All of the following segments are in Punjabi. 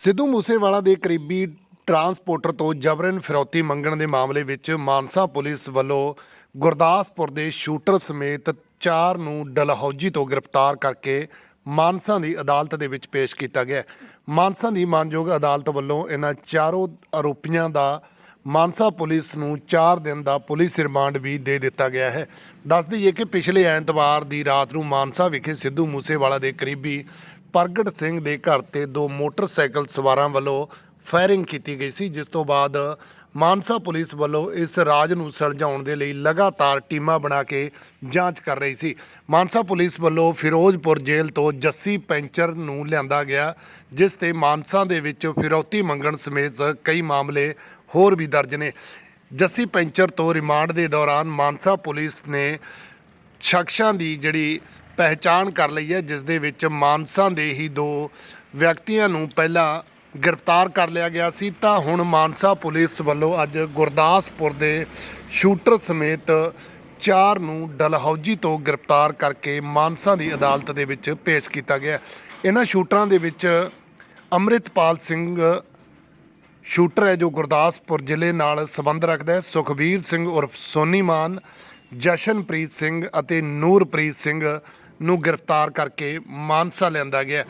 ਸਿੱਧੂ ਮੂਸੇਵਾਲਾ ਦੇ ਕਰੀਬੀ ਟਰਾਂਸਪੋਰਟਰ ਤੋਂ ਜਬਰਨ ਫਿਰੌਤੀ ਮੰਗਣ ਦੇ ਮਾਮਲੇ ਵਿੱਚ ਮਾਨਸਾ ਪੁਲਿਸ ਵੱਲੋਂ ਗੁਰਦਾਸਪੁਰ ਦੇ ਸ਼ੂਟਰ ਸਮੇਤ ਚਾਰ ਨੂੰ ਡਲਹੌਜੀ ਤੋਂ ਗ੍ਰਿਫਤਾਰ ਕਰਕੇ ਮਾਨਸਾ ਦੀ ਅਦਾਲਤ ਦੇ ਵਿੱਚ ਪੇਸ਼ ਕੀਤਾ ਗਿਆ। ਮਾਨਸਾ ਦੀ ਮਾਨਯੋਗ ਅਦਾਲਤ ਵੱਲੋਂ ਇਹਨਾਂ ਚਾਰੋਂ ਆਰੋਪੀਆਂ ਦਾ ਮਾਨਸਾ ਪੁਲਿਸ ਨੂੰ 4 ਦਿਨ ਦਾ ਪੁਲਿਸ ਰਿਮਾਂਡ ਵੀ ਦੇ ਦਿੱਤਾ ਗਿਆ ਹੈ। ਦੱਸ ਦਈਏ ਕਿ ਪਿਛਲੇ ਐਤਵਾਰ ਦੀ ਰਾਤ ਨੂੰ ਮਾਨਸਾ ਵਿਖੇ ਸਿੱਧੂ ਮੂਸੇਵਾਲਾ ਦੇ ਕਰੀਬੀ ਪ੍ਰਗਟ ਸਿੰਘ ਦੇ ਘਰ ਤੇ ਦੋ ਮੋਟਰਸਾਈਕਲ ਸਵਾਰਾਂ ਵੱਲੋਂ ਫਾਇਰਿੰਗ ਕੀਤੀ ਗਈ ਸੀ, ਜਿਸ ਤੋਂ ਬਾਅਦ ਮਾਨਸਾ ਪੁਲਿਸ ਵੱਲੋਂ ਇਸ ਰਾਜ ਨੂੰ ਸੁਲਝਾਉਣ ਦੇ ਲਈ ਲਗਾਤਾਰ ਟੀਮਾਂ ਬਣਾ ਕੇ ਜਾਂਚ ਕਰ ਰਹੀ ਸੀ। ਮਾਨਸਾ ਪੁਲਿਸ ਵੱਲੋਂ ਫਿਰੋਜ਼ਪੁਰ ਜੇਲ੍ਹ ਤੋਂ ਜੱਸੀ ਪੈਂਚਰ ਨੂੰ ਲਿਆਂਦਾ ਗਿਆ, ਜਿਸ ਤੇ ਮਾਨਸਾ ਦੇ ਵਿੱਚ ਫਿਰੌਤੀ ਮੰਗਣ ਸਮੇਤ ਕਈ ਮਾਮਲੇ ਹੋਰ ਵੀ ਦਰਜ ਨੇ। ਜੱਸੀ ਪੈਂਚਰ ਤੋਂ ਰਿਮਾਂਡ ਦੇ ਦੌਰਾਨ ਮਾਨਸਾ ਪੁਲਿਸ ਨੇ ਸ਼ਖਸਾਂ ਦੀ ਜਿਹੜੀ ਪਹਿਚਾਣ ਕਰ ਲਈ ਹੈ, ਜਿਸ ਦੇ ਵਿੱਚ ਮਾਨਸਾ ਦੇ ਹੀ ਦੋ ਵਿਅਕਤੀਆਂ ਨੂੰ ਪਹਿਲਾਂ ਗ੍ਰਿਫਤਾਰ ਕਰ ਲਿਆ ਗਿਆ ਸੀ। ਤਾਂ ਹੁਣ ਮਾਨਸਾ ਪੁਲਿਸ ਵੱਲੋਂ ਅੱਜ ਗੁਰਦਾਸਪੁਰ ਦੇ ਸ਼ੂਟਰ ਸਮੇਤ ਚਾਰ ਨੂੰ ਡਲਹੌਜੀ ਤੋਂ ਗ੍ਰਿਫਤਾਰ ਕਰਕੇ ਮਾਨਸਾ ਦੀ ਅਦਾਲਤ ਦੇ ਵਿੱਚ ਪੇਸ਼ ਕੀਤਾ ਗਿਆ ਇਹਨਾਂ ਸ਼ੂਟਰਾਂ ਦੇ ਵਿੱਚ ਅੰਮ੍ਰਿਤਪਾਲ ਸਿੰਘ ਸ਼ੂਟਰ ਹੈ, ਜੋ ਗੁਰਦਾਸਪੁਰ ਜ਼ਿਲ੍ਹੇ ਨਾਲ ਸੰਬੰਧ ਰੱਖਦਾ ਹੈ। ਸੁਖਬੀਰ ਸਿੰਘ ਉਰਫ ਸੋਨੀ ਮਾਨ ਜਸ਼ਨਪ੍ਰੀਤ ਸਿੰਘ ਅਤੇ ਨੂਰਪ੍ਰੀਤ ਸਿੰਘ ਨੂੰ ਗ੍ਰਿਫਤਾਰ ਕਰਕੇ ਮਾਨਸਾ ਲਿਆਂਦਾ ਗਿਆ।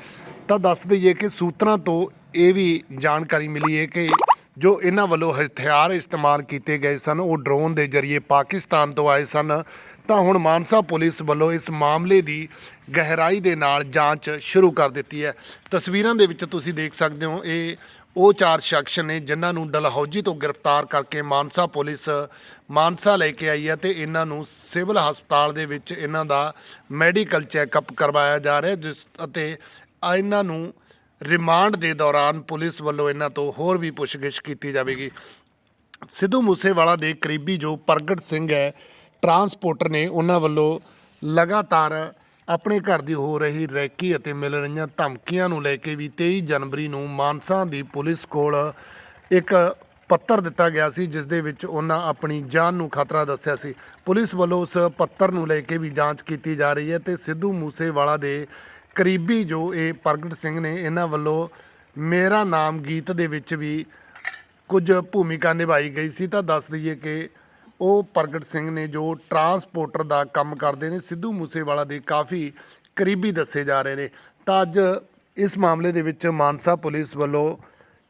ਤਾਂ ਦੱਸ ਦਈਏ ਕਿ ਸੂਤਰਾਂ ਤੋਂ ਇਹ ਵੀ ਜਾਣਕਾਰੀ ਮਿਲੀ ਹੈ ਕਿ ਜੋ ਇਹਨਾਂ ਵੱਲੋਂ ਹਥਿਆਰ ਇਸਤੇਮਾਲ ਕੀਤੇ ਗਏ ਸਨ, ਉਹ ਡਰੋਨ ਦੇ ਜ਼ਰੀਏ ਪਾਕਿਸਤਾਨ ਤੋਂ ਆਏ ਸਨ। ਤਾਂ ਹੁਣ ਮਾਨਸਾ ਪੁਲਿਸ ਵੱਲੋਂ ਇਸ ਮਾਮਲੇ ਦੀ ਗਹਿਰਾਈ ਦੇ ਨਾਲ ਜਾਂਚ ਸ਼ੁਰੂ ਕਰ ਦਿੱਤੀ ਹੈ। ਤਸਵੀਰਾਂ ਦੇ ਵਿੱਚ ਤੁਸੀਂ ਦੇਖ ਸਕਦੇ ਹੋ, ਇਹ ਉਹ ਚਾਰ ਸ਼ਖਸ ਨੇ ਜਿਨ੍ਹਾਂ ਨੂੰ ਡਲਹੌਜੀ ਤੋਂ ਗ੍ਰਿਫਤਾਰ ਕਰਕੇ ਮਾਨਸਾ ਪੁਲਿਸ ਮਾਨਸਾ ਲੈ ਕੇ ਆਈ ਹੈ ਤੇ ਇਹਨਾਂ ਨੂੰ ਸਿਵਲ ਹਸਪਤਾਲ ਦੇ ਵਿੱਚ ਇਹਨਾਂ ਦਾ ਮੈਡੀਕਲ ਚੈੱਕਅਪ ਕਰਵਾਇਆ ਜਾ ਰਿਹਾ ਜਿਸ ਅਤੇ ਇਹਨਾਂ ਨੂੰ ਰਿਮਾਂਡ ਦੇ ਦੌਰਾਨ ਪੁਲਿਸ ਵੱਲੋਂ ਇਹਨਾਂ ਤੋਂ ਹੋਰ ਵੀ ਪੁੱਛਗਿੱਛ ਕੀਤੀ ਜਾਵੇਗੀ। ਸਿੱਧੂ ਮੂਸੇਵਾਲਾ ਦੇ ਕਰੀਬੀ ਜੋ ਪ੍ਰਗਟ ਸਿੰਘ ਹੈ, ਟਰਾਂਸਪੋਰਟਰ ਨੇ ਉਹਨਾਂ ਵੱਲੋਂ ਲਗਾਤਾਰ ਆਪਣੇ ਘਰ ਦੀ ਹੋ ਰਹੀ ਰੈਕੀ ਅਤੇ ਮਿਲ ਰਹੀਆਂ ਧਮਕੀਆਂ ਨੂੰ ਲੈ ਕੇ ਵੀ 23 ਜਨਵਰੀ ਨੂੰ ਮਾਨਸਾ ਦੀ ਪੁਲਿਸ ਕੋਲ ਇੱਕ ਪੱਤਰ ਦਿੱਤਾ ਗਿਆ ਸੀ, ਜਿਸ ਦੇ ਵਿੱਚ ਉਹਨਾਂ ਆਪਣੀ ਜਾਨ ਨੂੰ ਖਤਰਾ ਦੱਸਿਆ ਸੀ। ਪੁਲਿਸ ਵੱਲੋਂ ਉਸ ਪੱਤਰ ਨੂੰ ਲੈ ਕੇ ਵੀ ਜਾਂਚ ਕੀਤੀ ਜਾ ਰਹੀ ਹੈ ਤੇ ਸਿੱਧੂ ਮੂਸੇਵਾਲਾ ਦੇ ਕਰੀਬੀ ਜੋ ਇਹ ਪ੍ਰਗਟ ਸਿੰਘ ਨੇ, ਇਹਨਾਂ ਵੱਲੋਂ ਮੇਰਾ ਨਾਮ ਗੀਤ ਦੇ ਵਿੱਚ ਵੀ ਕੁਝ ਭੂਮਿਕਾ ਨਿਭਾਈ ਗਈ ਸੀ। ਤਾਂ ਦੱਸ ਦਈਏ ਕਿ ਉਹ ਪ੍ਰਗਟ ਸਿੰਘ ਨੇ ਜੋ ਟਰਾਂਸਪੋਰਟਰ ਦਾ ਕੰਮ ਕਰਦੇ ਨੇ, ਸਿੱਧੂ ਮੂਸੇਵਾਲਾ ਦੇ ਕਾਫੀ ਕਰੀਬੀ ਦੱਸੇ ਜਾ ਰਹੇ ਨੇ। ਤਾਂ ਅੱਜ ਇਸ ਮਾਮਲੇ ਦੇ ਵਿੱਚ ਮਾਨਸਾ ਪੁਲਿਸ ਵੱਲੋਂ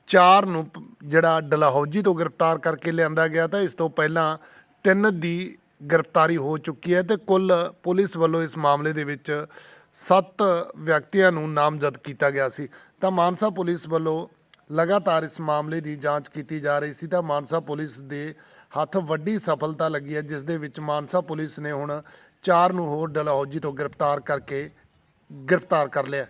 ਚਾਰ ਨੂੰ ਜਿਹੜਾ ਡਲਹੌਜੀ ਤੋਂ ਗ੍ਰਿਫਤਾਰ ਕਰਕੇ ਲਿਆਂਦਾ ਗਿਆ ਤਾਂ ਇਸ ਤੋਂ ਪਹਿਲਾਂ ਤਿੰਨ ਦੀ ਗ੍ਰਿਫਤਾਰੀ ਹੋ ਚੁੱਕੀ ਹੈ ਤੇ ਕੁੱਲ ਪੁਲਿਸ ਵੱਲੋਂ ਇਸ ਮਾਮਲੇ ਦੇ ਵਿੱਚ ਸੱਤ ਵਿਅਕਤੀਆਂ ਨੂੰ ਨਾਮਜ਼ਦ ਕੀਤਾ ਗਿਆ ਸੀ। ਤਾਂ ਮਾਨਸਾ ਪੁਲਿਸ ਵੱਲੋਂ ਲਗਾਤਾਰ ਇਸ ਮਾਮਲੇ ਦੀ ਜਾਂਚ ਕੀਤੀ ਜਾ ਰਹੀ ਸੀ ਤਾਂ ਮਾਨਸਾ ਪੁਲਿਸ ਦੇ ਹੱਥ ਵੱਡੀ ਸਫਲਤਾ ਲੱਗੀ ਹੈ, ਜਿਸ ਦੇ ਵਿੱਚ ਮਾਨਸਾ ਪੁਲਿਸ ਨੇ ਹੁਣ ਚਾਰ ਨੂੰ ਹੋਰ ਡਲਹੌਜੀ ਤੋਂ ਗ੍ਰਿਫਤਾਰ ਕਰਕੇ ਗ੍ਰਿਫਤਾਰ ਕਰ ਲਿਆ।